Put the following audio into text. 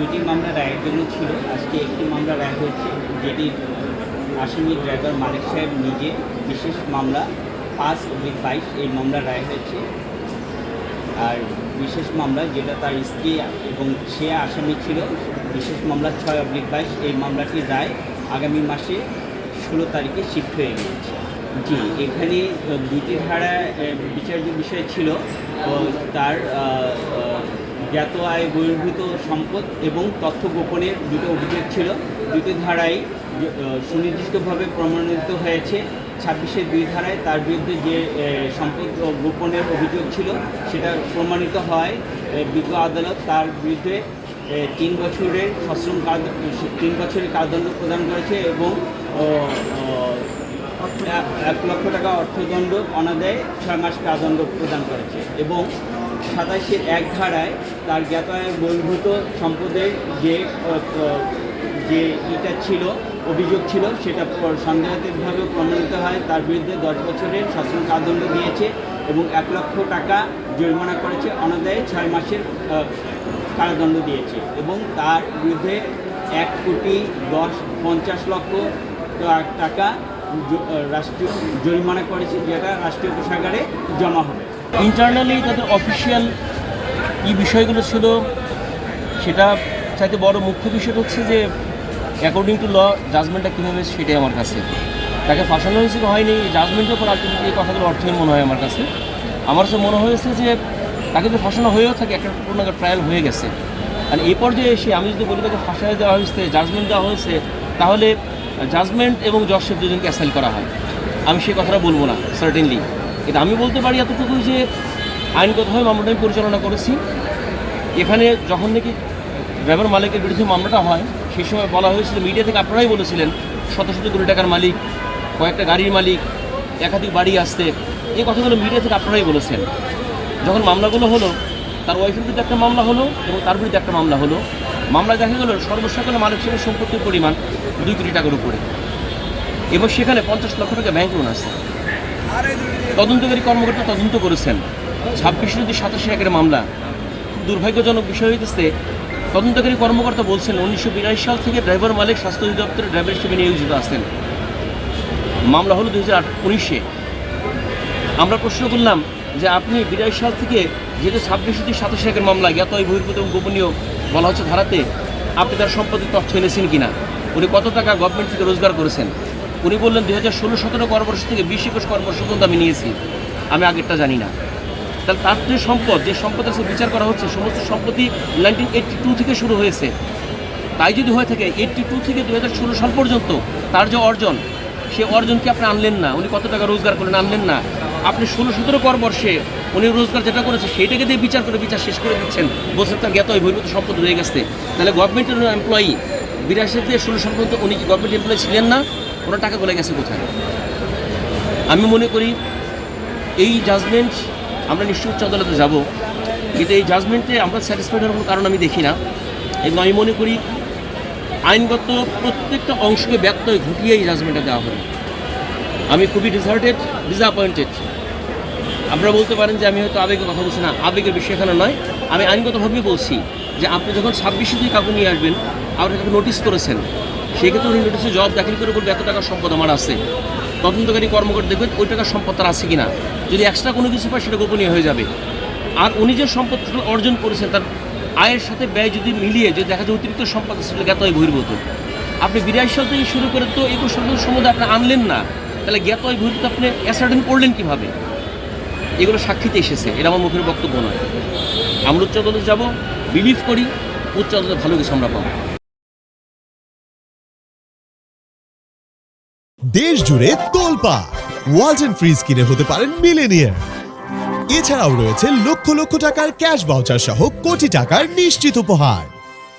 দুটি মামলা রায়ের জন্য ছিল। আজকে একটি মামলা রায় হয়েছে, যেটি আসামি ড্রাইভার মালিক সাহেব নিজে বিশেষ মামলা, পাঁচ অব্লিক বাইশ এই মামলা রায় হয়েছে। আর বিশেষ মামলা যেটা তার স্ত্রী এবং সে আসামি ছিল, বিশেষ মামলা ছয় অব্লিক বাইশ এই মামলাটির রায় আগামী মাসে ষোলো তারিখে শিফট হয়ে গিয়েছে। জি, এখানে দুটি ধারা বিচার্য বিষয় ছিল তার জ্ঞাত আয় বহির্ভূত সম্পদ এবং তথ্য গোপনের দুটো অভিযোগ ছিল। দুটি আহ, সুনির্দিষ্টভাবে প্রমাণিত হয়েছে। ছাব্বিশের দুই ধারায় তার বিরুদ্ধে যে সম্পদ গোপনের অভিযোগ ছিল সেটা প্রমাণিত হয় বিজ্ঞ আদালত তার বিরুদ্ধে তিন বছরের সশ্রম তিন বছরের কারাদণ্ড প্রদান করেছে এবং এক লক্ষ টাকা অর্থদণ্ড অনাদায়ে ছয় মাস কারাদণ্ড প্রদান করেছে এবং সাতাশের এক ধারায় তার জ্ঞাতায় বহির্ভূত সম্পদের যে যে ইটা ছিল, অভিযোগ ছিল, সেটা সন্দেহাতীতভাবে প্রমাণিত হয়। তার বিরুদ্ধে দশ বছরের সশ্রম কারাদণ্ড দিয়েছে এবং এক লক্ষ টাকা জরিমানা করেছে, অনাদায়ে ছয় মাসের কারাদণ্ড দিয়েছে এবং তার বিরুদ্ধে এক কোটি দশ, পঞ্চাশ লক্ষ টাকা রাষ্ট্রীয় জরিমানা করেছে, যেটা রাষ্ট্রীয় কোষাগারে জমা হবে। ইন্টারনালি তাদের অফিসিয়াল কি বিষয়গুলো ছিল, সেটা চাইতে বড় মুখ্য বিষয় হচ্ছে যে অ্যাকর্ডিং টু ল জাজমেন্টটা কীভাবে সেটাই আমার কাছে। তাকে ফাঁসানো হয়েছে হয়নি। জাজমেন্টের উপর আলটিমেটলি এই কথাগুলো অর্থহীন মনে হয় আমার কাছে। আমার কাছে মনে হয়েছে যে, তাকে যদি ফাঁসানো হয়েও থাকে, একটা পূর্ণাঙ্গ ট্রায়াল হয়ে গেছে। আর এই পর্যায়ে এসে আমি যদি বলি, তাকে ফাঁসায় দেওয়া হয়েছে জাজমেন্ট দেওয়া হয়েছে, তাহলে জাজমেন্ট এবং জজশেপ দুজনকে অ্যাসাইল করা হয়। আমি সেই কথাটা বলব না সার্টেনলি কিন্তু আমি বলতে পারি এতটুকু যে আইনগতভাবে মামলাটা আমি পরিচালনা করেছি। এখানে যখন নাকি ড্রাইভার মালিকের বিরুদ্ধে মামলাটা হয়, সেই সময় বলা হয়েছিল মিডিয়া থেকে আপনারাই বলেছিলেন, শত শত কোটি টাকার মালিক, কয়েকটা গাড়ির মালিক, একাধিক বাড়ি আসতে। এই কথাগুলো মিডিয়া থেকে আপনারাই বলেছেন। যখন মামলাগুলো হলো, তার ওয়াইফের বিরুদ্ধে একটা মামলা হলো এবং তার বিরুদ্ধে একটা মামলা হলো। মামলা দেখা গেল সর্বসাকলে মালিক হিসেবে সম্পত্তির পরিমাণ দুই কোটি টাকার উপরে। এবং সেখানে পঞ্চাশ লক্ষ টাকা ব্যাংক লোন আছে। তদন্তকারী কর্মকর্তা তদন্ত করেছেন। ছাব্বিশ যদি সাতাশি একের মামলা। দুর্ভাগ্যজনক বিষয় হইতেছে, তদন্তকারী কর্মকর্তা বলছেন, উনিশশো বিরাশি সাল থেকে ড্রাইভার মালিক, স্বাস্থ্য অধিদপ্তরে ড্রাইভার হিসেবে নিয়োজিত আছেন। মামলা হলো দুই হাজার উনিশে। আমরা প্রশ্ন করলাম যে আপনি বিরাশি সাল থেকে যেহেতু ছাব্বিশ যদি সাতাশি একের মামলা জ্ঞাত বহির্ভূত এবং গোপনীয় বলা হচ্ছে ধারাতে, আপনি তার সম্পত্তির তথ্য এনেছেন কিনা? উনি কত টাকা গভর্নমেন্ট থেকে রোজগার করেছেন? উনি বললেন দুই হাজার ষোলো সতেরো কর্মবর্ষ থেকে বিশ একুশ কর্মবর্ষ পর্যন্ত আমি নিয়েছি। আমি আগেরটা জানি না। তাহলে তার যে সম্পদ যে সম্পদ আছে বিচার করা হচ্ছে, সমস্ত সম্পত্তি নাইনটিন এইটটি টু থেকে শুরু হয়েছে। তাই যদি হয়ে থাকে, এইটটি টু থেকে দু হাজার ষোলো সাল পর্যন্ত তার যে অর্জন, সে অর্জনকে আপনি আনলেন না? উনি কত টাকা রোজগার করলেন, আনলেন না? আপনি ষোলো সতেরো কর বর্ষে উনি রোজগার যেটা করেছে, সেইটাকে দিয়ে বিচার করে বিচার শেষ করে দিচ্ছেন। বলছেন, তার জ্ঞাত বহির্ভূত সম্পদ রয়ে গেছে। তাহলে গভর্নমেন্টের এমপ্লয়ি বিরাশি থেকে ষোলো পর্যন্ত উনি কি গভর্নমেন্ট এমপ্লয়ি ছিলেন না? ওনার টাকা গলে গেছে কোথায়? আমি মনে করি এই জাজমেন্ট আমরা নিশ্চয়ই উচ্চ আদালতে যাব। কিন্তু এই জাজমেন্টে আমরা স্যাটিসফাইড হওয়ার কোনো কারণ আমি দেখি না। এবং আমি মনে করি আইনগত প্রত্যেকটা অংশকে ব্যত্যয় ঘটিয়ে এই জাজমেন্টটা দেওয়া হবে আমি খুবই ডিসার্টেড ডিসঅ্যাপয়েন্টেড আপনারা বলতে পারেন যে আমি হয়তো আবেগের কথা বলছি না, আবেগের বিষয় এখানে নয়। আমি আইনগতভাবেই বলছি যে আপনি যখন ছাব্বিশে দিয়ে কাউকে নিয়ে আসবেন আপনি তাকে নোটিশ করেছেন, সেক্ষেত্রে উনি নোটিসে জবাব দাখিল করে বলবে, এত টাকার সম্পদ আমার আছে। তদন্তকারী কর্মকর্তা দেখবেন ওই টাকার সম্পদ তার আছে কিনা। যদি এক্সট্রা কোনো কিছু পায়, সেটা গোপনীয় হয়ে যাবে। আর উনি যে সম্পদ অর্জন করেছেন, তার আয়ের সাথে ব্যয় যদি মিলিয়ে, যদি দেখা যায় অতিরিক্ত সম্পদ সেটা জ্ঞাত বহির্ভূত। আপনি বিরাশি সাল থেকে শুরু করে তো একুশ সাল সম্বন্ধে আপনি আনলেন না। তাহলে জ্ঞাত বহির্ভূত আপনি অ্যাসার্টেন করলেন কীভাবে? এগুলো সাক্ষীতে এসেছে, এটা আমার মুখের বক্তব্য নয়। আমরা উচ্চ আদালতে যাব বিলিভ করি, উচ্চ আদালতে ভালো কিছু আমরা পাবো। দেশ জুড়ে তোলপা ওয়ালটন ফ্রিজ কিনে হতে পারেন মিলেনিয়ার এছাড়াও রয়েছে লক্ষ লক্ষ টাকার ক্যাশ বাউচার সহ কোটি টাকার নিশ্চিত উপহার।